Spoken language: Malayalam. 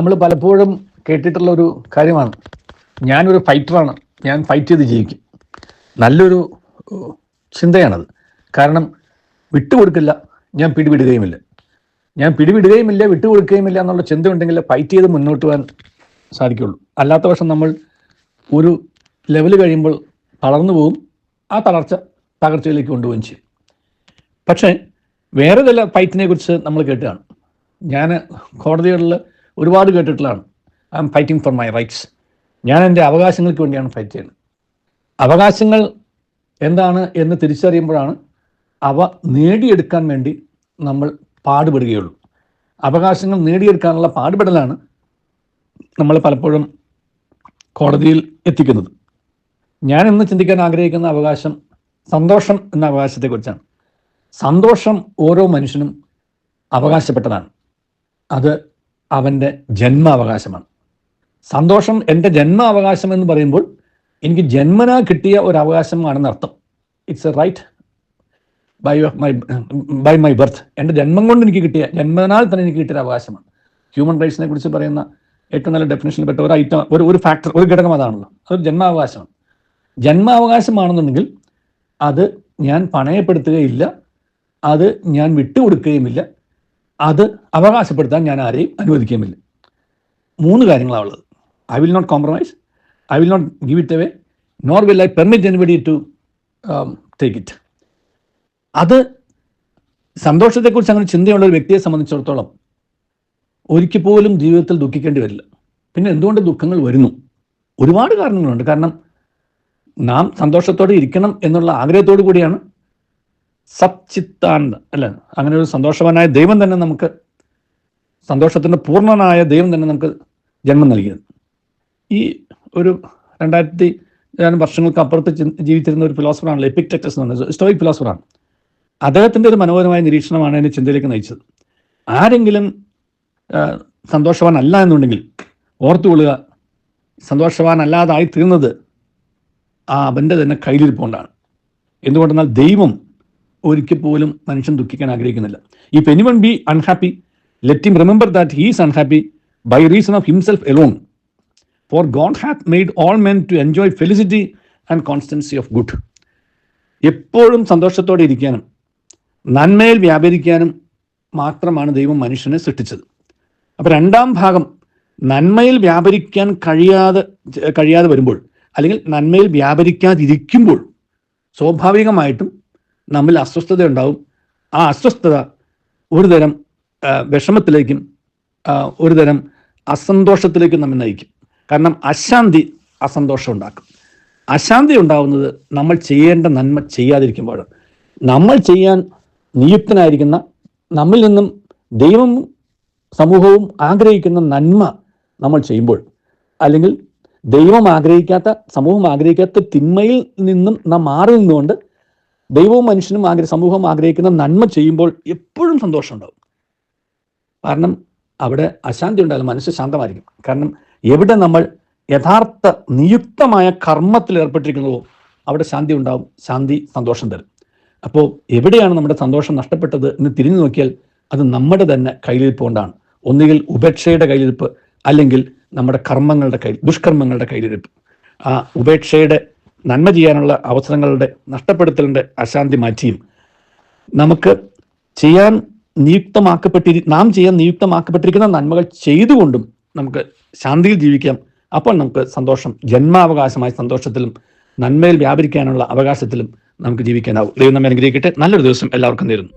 നമ്മൾ പലപ്പോഴും കേട്ടിട്ടുള്ള ഒരു കാര്യമാണ്. ഞാനൊരു ഫൈറ്ററാണ്. ഞാൻ ഫൈറ്റ് ചെയ്ത് ജീവിക്കും. നല്ലൊരു ചിന്തയാണത്. കാരണം വിട്ടുകൊടുക്കില്ല ഞാൻ പിടിവിടുകയുമില്ല. ഞാൻ പിടിവിടുകയുമില്ല വിട്ടുകൊടുക്കുകയുമില്ല എന്നുള്ള ചിന്ത ഉണ്ടെങ്കിൽ ഫൈറ്റ് ചെയ്ത് മുന്നോട്ട് പോകാൻ സാധിക്കുള്ളൂ. അല്ലാത്ത പക്ഷം നമ്മൾ ഒരു ലെവൽ കഴിയുമ്പോൾ തളർന്നു പോകും ആ തളർച്ച തകർച്ചയിലേക്ക് കൊണ്ടുപോവുകയും ചെയ്യും. പക്ഷേ വേറെ ചില ഫൈറ്റിനെ കുറിച്ച് നമ്മൾ കേട്ടുകയാണ് ഞാൻ കോടതികളിൽ ഒരുപാട് കേട്ടിട്ടുള്ളതാണ്. I'm fighting for my rights ഞാൻ എന്റെ അവകാശങ്ങൾക്ക് വേണ്ടിയാണ് ഫൈറ്റ് ചെയ്യുന്നത്. അവകാശങ്ങൾ എന്താണ് എന്ന് തിരിച്ചറിയുമ്പോഴാണ് അവ നേടിയെടുക്കാൻ വേണ്ടി നമ്മൾ പാടുപെടുകയുള്ളൂ. അവകാശങ്ങൾ നേടിയെടുക്കാനുള്ള പാടുപെടലാണ് നമ്മൾ പലപ്പോഴും കോടതിയിൽ എത്തിക്കുന്നത്. ഞാൻ ഇന്ന് ചിന്തിക്കാൻ ആഗ്രഹിക്കുന്ന അവകാശം സന്തോഷം എന്ന അവകാശത്തെക്കുറിച്ചാണ്. സന്തോഷം ഓരോ മനുഷ്യനും അവകാശപ്പെട്ടതാണ്. അത് അവന്റെ ജന്മാവകാശമാണ്. സന്തോഷം എന്റെ ജന്മാവകാശം എന്ന് പറയുമ്പോൾ എനിക്ക് ജന്മനാ കിട്ടിയ ഒരു അവകാശമാണെന്ന് അർത്ഥം. It's a right by my by my birth എന്റെ ജന്മം കൊണ്ട് എനിക്ക് കിട്ടിയ ജന്മനാൽ തന്നെ എനിക്ക് കിട്ടിയ അവകാശമാണ് ഹ്യൂമൻ റൈറ്റ്സിനെ കുറിച്ച് പറയുന്ന ഏറ്റവും നല്ല ഡെഫിനേഷനിൽ പെട്ട ഒരു ഐറ്റം ഒരു ഒരു ഫാക്ടർ ഒരു ഘടകം അതാണല്ലോ. അതൊരു ജന്മാവകാശമാണ്. ജന്മാവകാശമാണെന്നുണ്ടെങ്കിൽ അത് ഞാൻ പണയപ്പെടുത്തുകയില്ല അത് ഞാൻ വിട്ടുകൊടുക്കുകയുമില്ല അത് അവകാശപ്പെടുത്താൻ ഞാൻ ആരെയും അനുവദിക്കുമില്ല മൂന്ന് കാര്യങ്ങളാണ് ഉള്ളത്. I will not compromise I will not give it away nor will I permit anybody to take it അത് സന്തോഷത്തെക്കുറിച്ച് അങ്ങനെ ചിന്തയുള്ള ഒരു വ്യക്തിയെ സംബന്ധിച്ചിടത്തോളം ഒരിക്കൽ പോലും ജീവിതത്തിൽ ദുഃഖിക്കേണ്ടി വരില്ല. പിന്നെ എന്തുകൊണ്ട് ദുഃഖങ്ങൾ വരുന്നു? ഒരുപാട് കാരണങ്ങളുണ്ട്. കാരണം നാം സന്തോഷത്തോടെ ഇരിക്കണം എന്നുള്ള ആഗ്രഹത്തോടു കൂടിയാണ് സച്ചിത്താനന്ദ അല്ല? അങ്ങനെ ഒരു സന്തോഷവാനായ ദൈവം തന്നെ നമുക്ക് സന്തോഷത്തിന്റെ പൂർണനായ ദൈവം തന്നെ നമുക്ക് ജന്മം നൽകിയത്. ഈ ഒരു രണ്ടായിരത്തി ഞാൻ വർഷങ്ങൾക്ക് അപ്പുറത്ത് ജീവിച്ചിരുന്ന ഒരു ഫിലോസഫറാണ് എപ്പിക്ടെറ്റസ് എന്ന് പറയുന്നത് സ്റ്റോയിക് ഫിലോസഫറാണ്. അദ്ദേഹത്തിന്റെ ഒരു മനോഹരമായ നിരീക്ഷണമാണ് എന്നെ ചിന്തയിലേക്ക് നയിച്ചത്. ആരെങ്കിലും സന്തോഷവാനല്ല എന്നുണ്ടെങ്കിൽ ഓർത്തുകൊള്ളുക സന്തോഷവാനല്ലാതായി തീർന്നത് ആ അവന്റെ തന്നെ കയ്യിലിരിപ്പുകൊണ്ടാണ്. എന്തുകൊണ്ടെന്നാൽ ദൈവം ഒരിക്കൽ പോലും മനുഷ്യൻ ദുഃഖിക്കാൻ ആഗ്രഹിക്കുന്നില്ല. If anyone be unhappy let him remember that he's unhappy by reason of himself alone for God hath made all men to enjoy felicity and constancy of good എപ്പോഴും സന്തോഷത്തോടെ ഇരിക്കാനും നന്മയിൽ വ്യാപരിക്കാനും മാത്രമാണ് ദൈവം മനുഷ്യനെ സൃഷ്ടിച്ചത്. അപ്പോൾ രണ്ടാം ഭാഗം നന്മയിൽ വ്യാപരിക്കാൻ കഴിയാതെ കഴിയാതെ വരുമ്പോൾ അല്ലെങ്കിൽ നന്മയിൽ വ്യാപരിക്കാതിരിക്കുമ്പോൾ സ്വാഭാവികമായിട്ടും നമ്മിൽ അസ്വസ്ഥത ഉണ്ടാവും. ആ അസ്വസ്ഥത ഒരു തരം വിഷമത്തിലേക്കും ഒരു തരം അസന്തോഷത്തിലേക്കും നമ്മെ നയിക്കും. കാരണം അശാന്തി അസന്തോഷം ഉണ്ടാക്കും. അശാന്തി ഉണ്ടാവുന്നത് നമ്മൾ ചെയ്യേണ്ട നന്മ ചെയ്യാതിരിക്കുമ്പോഴാണ്. നമ്മൾ ചെയ്യാൻ നിയുക്തനായിരിക്കുന്ന നമ്മിൽ നിന്നും ദൈവം സമൂഹവും ആഗ്രഹിക്കുന്ന നന്മ നമ്മൾ ചെയ്യുമ്പോൾ അല്ലെങ്കിൽ ദൈവം ആഗ്രഹിക്കാത്ത സമൂഹം ആഗ്രഹിക്കാത്ത തിന്മയിൽ നിന്നും നാം മാറി നിന്നുകൊണ്ട് ദൈവവും മനുഷ്യനും ആഗ്രഹ സമൂഹം ആഗ്രഹിക്കുന്ന നന്മ ചെയ്യുമ്പോൾ എപ്പോഴും സന്തോഷം ഉണ്ടാവും കാരണം അവിടെ അശാന്തി ഉണ്ടായാലും മനസ്സ് ശാന്തമായിരിക്കും. കാരണം എവിടെ നമ്മൾ യഥാർത്ഥ നിയുക്തമായ കർമ്മത്തിൽ ഏർപ്പെട്ടിരിക്കുന്നുവോ അവിടെ ശാന്തി ഉണ്ടാവും. ശാന്തി സന്തോഷം തരും. അപ്പോൾ എവിടെയാണ് നമ്മുടെ സന്തോഷം നഷ്ടപ്പെട്ടത് എന്ന് തിരിഞ്ഞു നോക്കിയാൽ അത് നമ്മുടെ തന്നെ കയ്യിലിരിപ്പ് കൊണ്ടാണ് ഒന്നുകിൽ ഉപേക്ഷയുടെ കയ്യിലിരിപ്പ് അല്ലെങ്കിൽ നമ്മുടെ കർമ്മങ്ങളുടെ കയ്യിൽ ദുഷ്കർമ്മങ്ങളുടെ കയ്യിലിരിപ്പ്. ആ ഉപേക്ഷയുടെ നന്മ ചെയ്യാനുള്ള അവസരങ്ങളുടെ നഷ്ടപ്പെടുത്തലിന്റെ അശാന്തി മാറ്റിയും. നമുക്ക് ചെയ്യാൻ നിയുക്തമാക്കപ്പെട്ടിരി നാം ചെയ്യാൻ നിയുക്തമാക്കപ്പെട്ടിരിക്കുന്ന നന്മകൾ ചെയ്തുകൊണ്ടും നമുക്ക് ശാന്തിയിൽ ജീവിക്കാം. അപ്പോൾ നമുക്ക് സന്തോഷം ജന്മാവകാശമായ സന്തോഷത്തിലും നന്മയിൽ വ്യാപരിക്കാനുള്ള അവകാശത്തിലും നമുക്ക് ജീവിക്കാനാവും. ദൈവം നമ്മെ അനുഗ്രഹിക്കട്ടെ. നല്ലൊരു ദിവസം എല്ലാവർക്കും നേരുന്നു.